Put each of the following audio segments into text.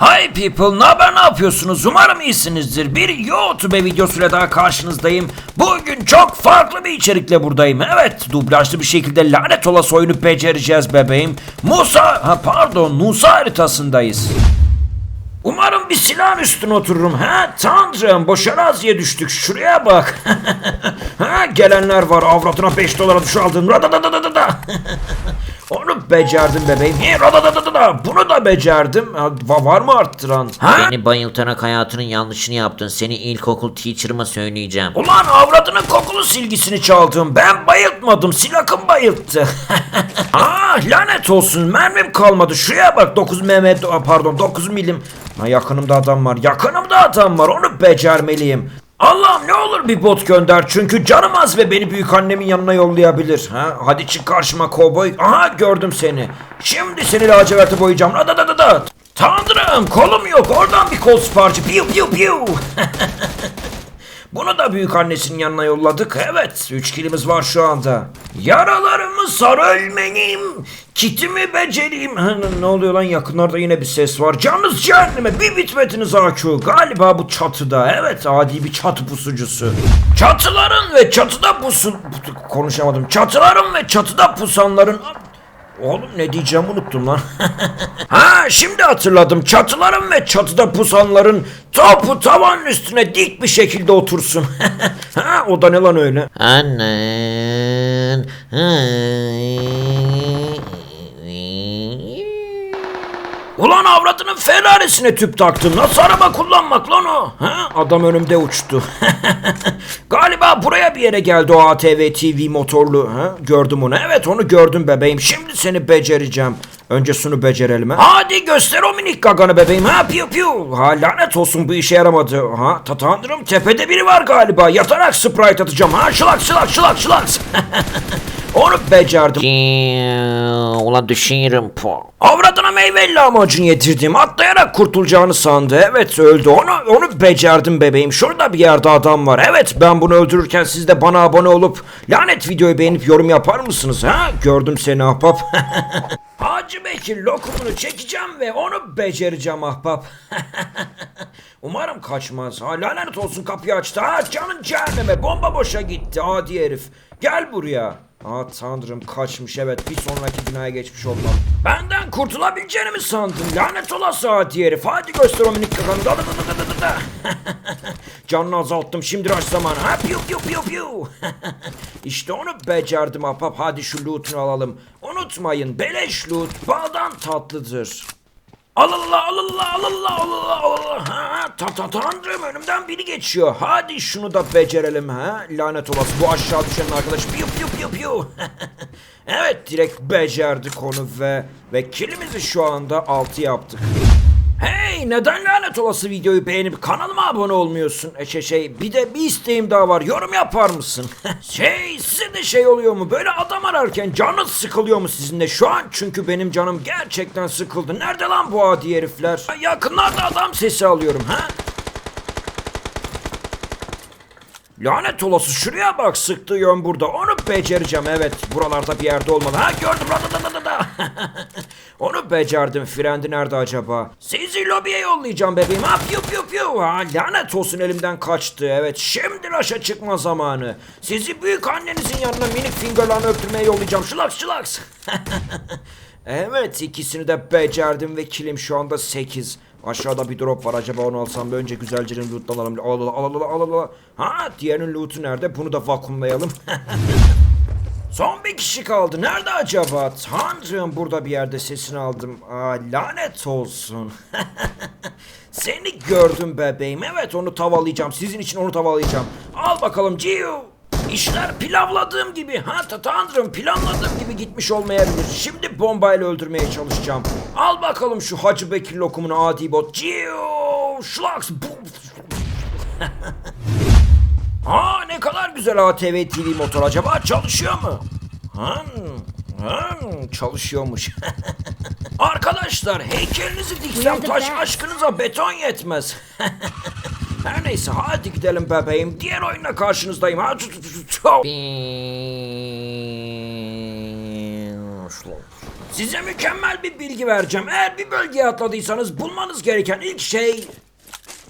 Hi people, ne haber ne yapıyorsunuz? Umarım iyisinizdir. Bir YouTube videosuyla daha karşınızdayım. Bugün çok farklı bir içerikle buradayım. Evet, dublajlı bir şekilde lanet olası oyunu becereceğiz bebeğim. Musa, ha pardon, Musa haritasındayız. Umarım bir silahın üstüne otururum. Ha tanrım boş araziye düştük. Şuraya bak. ha gelenler var. Avratına 5 dolara duş aldım. Radadadadada. Onu becerdim bebeğim. Bunu da becerdim. Var mı arttıran? Ha? Beni bayıltarak hayatının yanlışını yaptın. Seni ilkokul teacher'ıma söyleyeceğim. Ulan avradının kokulu silgisini çaldım. Ben bayıltmadım. Silakım bayılttı. Aa lanet olsun. Mermim kalmadı. Şuraya bak. 9 mm pardon 9 milim. Ha, yakınımda adam var. Yakınımda adam var. Onu becermeliyim. Allah'ım ne olur bir bot gönder çünkü canım az ve beni büyük annemin yanına yollayabilir. Ha, hadi çık karşıma kovboy. Aha gördüm seni. Şimdi seni laciverte boyayacağım. Radadadada. Tanrım kolum yok. Oradan bir kol siparişi. Piu piu piu. Bunu da büyük annesinin yanına yolladık. Evet, üç kilimiz var şu anda. Yaralarımı sar ölmeliyim. Kitimi becereyim. Ne oluyor lan yakınlarda yine bir ses var. Canınız cehenneme bir bitmediniz AQ. Galiba bu çatıda. Evet adi bir çatı pusucusu. Çatıların ve çatıda pusun... Konuşamadım. Çatıların ve çatıda pusanların... Oğlum ne diyeceğimi unuttum lan. ha şimdi hatırladım. Çatıların ve çatıda pusanların topu tavanın üstüne dik bir şekilde otursun. ha o da ne lan öyle? Annen. Ulan avradının Ferrari'sine tüp taktım. Nasıl araba kullanmak lan o? Ha? Adam önümde uçtu. Galiba buraya bir yere geldi o ATV TV motorlu. Ha? Gördüm onu. Evet onu gördüm bebeğim. Şimdi seni becereceğim. Önce şunu becerelim ha. Hadi göster o minik gaganı bebeğim ha piu piu. Ha lanet olsun bu işe yaramadı. Ha ta tepede biri var galiba. Yatarak sprite atacağım ha. Şılak şılak şılak şılak. onu becerdim. Ulan düşerim po. Avradına meyveli lahmacun yedirdim. Atlayarak kurtulacağını sandı. Evet öldü. Onu onu becerdim bebeğim. Şurada bir yerde adam var. Evet ben bunu öldürürken siz de bana abone olup lanet videoyu beğenip yorum yapar mısınız? Ha? Gördüm seni ahbap. Hacı Bekir lokumunu çekeceğim ve onu becereceğim ahbap. Umarım kaçmaz. Ha lanet olsun kapıyı açtı. Ha canın cehenneme bomba boşa gitti adi herif. Gel buraya. Ah tanrım kaçmış evet bir sonraki binaya geçmiş olmam. Benden kurtulabileceğini mi sandın? Lanet olası adi herif. Hadi göster o minik kakanı. Da da da da da da. Canını azalttım şimdi rush zamanı. Ha piu piu piu piu. işte onu becerdim ahbap. Hadi şu loot'unu alalım. Unutmayın beleş loot baldan tatlıdır. Allah Allah Allah Allah Allah ha ta ta tanrım önümden biri geçiyor. Hadi şunu da becerelim ha. Lanet olası bu aşağı düşen arkadaş piu piu piu piu. evet direkt becerdik onu ve ve kilimizi şu anda 6 yaptık. Hey neden lanet olası videoyu beğenip kanalıma abone olmuyorsun? E şey, şey bir de bir isteğim daha var yorum yapar mısın? şey size de şey oluyor mu böyle adam ararken canınız sıkılıyor mu sizin de şu an? Çünkü benim canım gerçekten sıkıldı. Nerede lan bu adi herifler? Ha, Yakınlarda adam sesi alıyorum ha? Lanet olası şuraya bak sıktığı yön burada. Onu becereceğim evet. Buralarda bir yerde olmalı. Ha gördüm. Onu becerdim. Frendi nerede acaba? Sizi lobiye yollayacağım bebeğim. Ha piu piu piu. Ha lanet olsun elimden kaçtı. Evet şimdi raşa çıkma zamanı. Sizi büyük annenizin yanına minik fingerlarını öptürmeye yollayacağım. Şılaks şılaks. evet ikisini de becerdim ve kilim şu anda 8. Aşağıda bir drop var acaba onu alsam önce güzelce'nin loot'tan alalım. Al al al al al al. Ha diğerinin loot'u nerede? Bunu da vakumlayalım. Son bir kişi kaldı. Nerede acaba? Tanrım burada bir yerde sesini aldım. Aa, lanet olsun. Seni gördüm bebeğim. Evet onu tavalayacağım. Sizin için onu tavalayacağım. Al bakalım Gio. İşler pilavladığım gibi. Ha ta tanrım planladığım gibi gitmiş olmayabilir. Şimdi bombayla öldürmeye çalışacağım. Al bakalım şu Hacı Bekir lokumunu adi bot. Gio. Şlaks. Aa ne kadar güzel ATV TV motor acaba çalışıyor mu? Hmm, hmm, çalışıyormuş. Arkadaşlar heykelinizi diksem taş aşkınıza beton yetmez. Her neyse hadi gidelim bebeğim. Diğer oyunla karşınızdayım. Ha, tut. Size mükemmel bir bilgi vereceğim. Eğer bir bölgeye atladıysanız bulmanız gereken ilk şey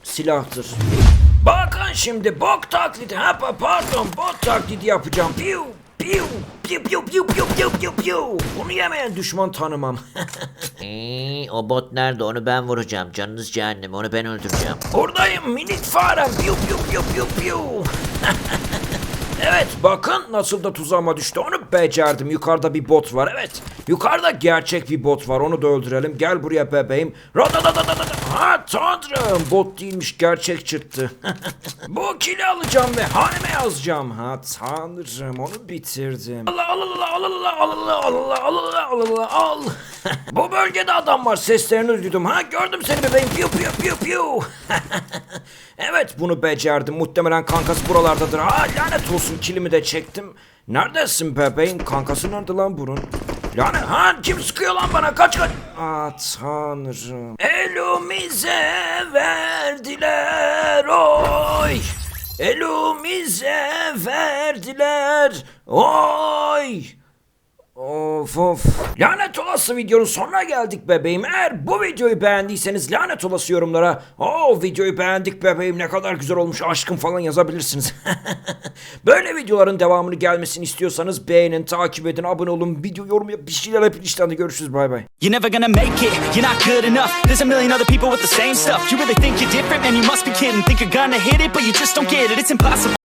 silahtır. Şimdi bok taklidi. Ha pa- pardon bot taklidi yapacağım. Piu piu piu piu piu piu piu piu piu. Bunu yemeyen düşman tanımam. Eee, o bot nerede onu ben vuracağım. Canınız cehennem onu ben öldüreceğim. Buradayım minik farem. Piu piu piu piu piu. evet bakın nasıl da tuzağıma düştü. Onu becerdim. Yukarıda bir bot var. Evet. Yukarıda gerçek bir bot var. Onu da öldürelim. Gel buraya bebeğim. Radadadadadada. Ha tanrım. Bot değilmiş. Gerçek çıktı. Bu kili alacağım ve haneme yazacağım. Ha tanrım. Onu bitirdim. Allah Allah Allah Allah Allah Allah Allah Allah al. Bu bölgede adam var. Seslerini duydum. Ha gördüm seni bebeğim. Piu piu piu piu. evet bunu becerdim. Muhtemelen kankası buralardadır. Ha lanet olsun kilimi de çektim. Neredesin bebeğim? Kankası nerede lan bunun? Lanet ha kim sıkıyor lan bana kaç kaç. Ah tanrım. Elimize verdiler oy. Elimize verdiler oy. Of of. Lanet olası videonun sonuna geldik bebeğim. Eğer bu videoyu beğendiyseniz lanet olası yorumlara o videoyu beğendik bebeğim ne kadar güzel olmuş aşkım falan yazabilirsiniz. Böyle videoların devamını gelmesini istiyorsanız beğenin, takip edin, abone olun, video yorum yap, bir şeyler yapın işte. Görüşürüz bay bay. You're never gonna make it, you're not good enough There's a million other people with the same stuff You really think you're different? Man, you must be kidding Think you're gonna hit it, but you just don't get it It's impossible